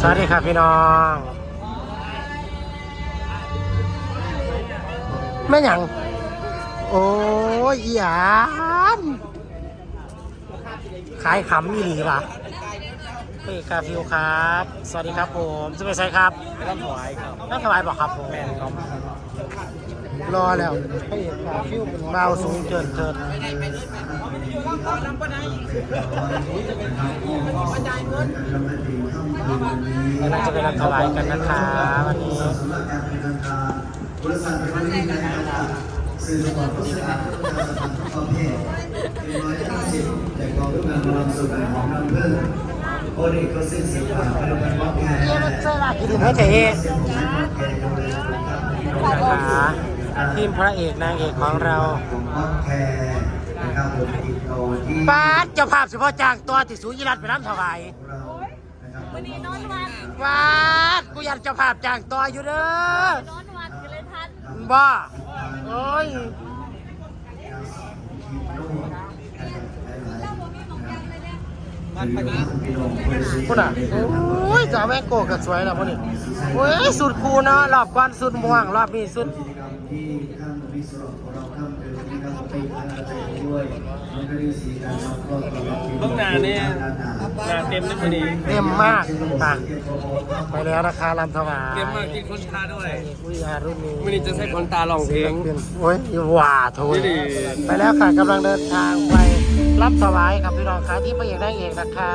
สวัสดีครับพี่น้อง แม่หยัง โอ้ยอีหยานขายขำมีหลีปะเอกกาฟิวครับ สวัสดีครับผมจะไปใช้ครับไม่ต้องถวายครับนั่งสบายบอกครับผมแม่นครับรอแล้วพระเอกกาฟิวเป็นเบาสูงเจินเจินเราจะไปรับถวายกันนะคะวันนี้บริษัทเป็นที่นะครับสื่อสปอร์ตผู้สนับสนุนประเภทเป็นร้อยห้าสิบแต่กองทุกงานรวมสุดของน้ำเงโอเด็กก็สิ้นสิบาทไปเป็นวัดแพรทีมพระเอกนะคะทีมพระเอกนางเอกของเรา นะครับผมติดต่อที่ปาดเจ้าภาพเฉพาะจ้างตัวติดสูยิรัตไปน้ำถวายเรานะครับวันนี้นอนวันปาดกูอยากเจ้าภาพจ้างตัวอยู่เด้อนอนวันกันเลยทันบ้าโอ้ยพูดอะโอ้ยจ่าแม่โกกับสวยแล้วพวกนี้โอ้ยสุดคูเนาะรอบก่อนสุดม่วงรอบนี้สุด กิจกรรมที่ข้ามวิศวกของเราข้ามเดินนะครับเป็นพลังใจด้วยมันก็ได้สีการรับรองตลอดเบื้องหน้าเนี่ยงานเต็มเลยพอดีเต็มมากไปไปแล้วราคาลำถวายเต็มมากจริงคนตาด้วยอุ้ยอารุ่นนี้วันนี้จะใช้คนตาลองเพลงโอ้ยว่าโทุยดีไปแล้วค่ะกำลังเดินทางไปรับถวายครับพี่น้องค่ะที่พระเอกนางเอกนะคะ